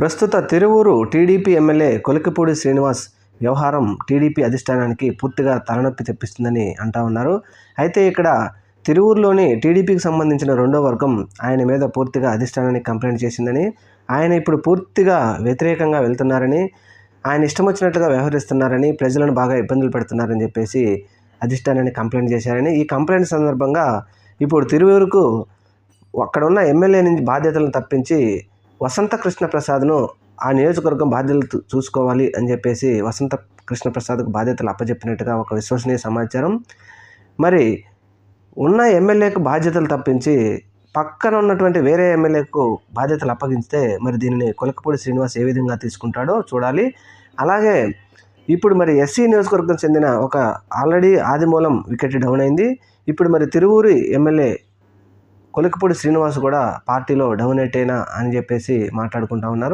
ప్రస్తుత Tiruvuru TDP MLA Kolikapudi Srinivas వ్యవహారం TDP అధిష్టానానికి పూర్తిగా తలనొప్పి తెప్పిస్తుందని అంటా ఉన్నారు. అయితే ఇక్కడ తిరువూరులోని టీడీపీకి సంబంధించిన రెండో వర్గం ఆయన మీద పూర్తిగా అధిష్టానానికి కంప్లైంట్ చేసిందని ఆయన ఇప్పుడు పూర్తిగా వ్యతిరేకంగా వెళ్తున్నారని ఆయన ఇష్టం వచ్చినట్లుగా వ్యవహరిస్తున్నారని ప్రజలను బాగా ఇబ్బందులు పెడుతున్నారని చెప్పేసి అధిష్టానాన్ని కంప్లైంట్ చేశారని. ఈ కంప్లైంట్ సందర్భంగా ఇప్పుడు తిరువూరుకు అక్కడ ఉన్న ఎమ్మెల్యే నుంచి బాధ్యతలను తప్పించి వసంత కృష్ణప్రసాద్ను ఆ నియోజకవర్గం బాధ్యతలు చూసుకోవాలి అని చెప్పేసి వసంత కృష్ణప్రసాద్కు బాధ్యతలు అప్పచెప్పినట్టుగా ఒక విశ్వసనీయ సమాచారం. మరి ఉన్న ఎమ్మెల్యేకు బాధ్యతలు తప్పించి పక్కన ఉన్నటువంటి వేరే ఎమ్మెల్యేకు బాధ్యతలు అప్పగిస్తే మరి దీనిని కొలకపూడి శ్రీనివాస్ ఏ విధంగా తీసుకుంటాడో చూడాలి. అలాగే ఇప్పుడు మరి ఎస్సీ నియోజకవర్గం చెందిన ఒక ఆల్రెడీ ఆదిమూలం వికెట్ డౌన్ అయింది. ఇప్పుడు మరి తిరువూరి ఎమ్మెల్యే కొలికపూడి శ్రీనివాస్ కూడా పార్టీలో డొమినేట్ అయినా అని చెప్పేసి మాట్లాడుకుంటా ఉన్నారు.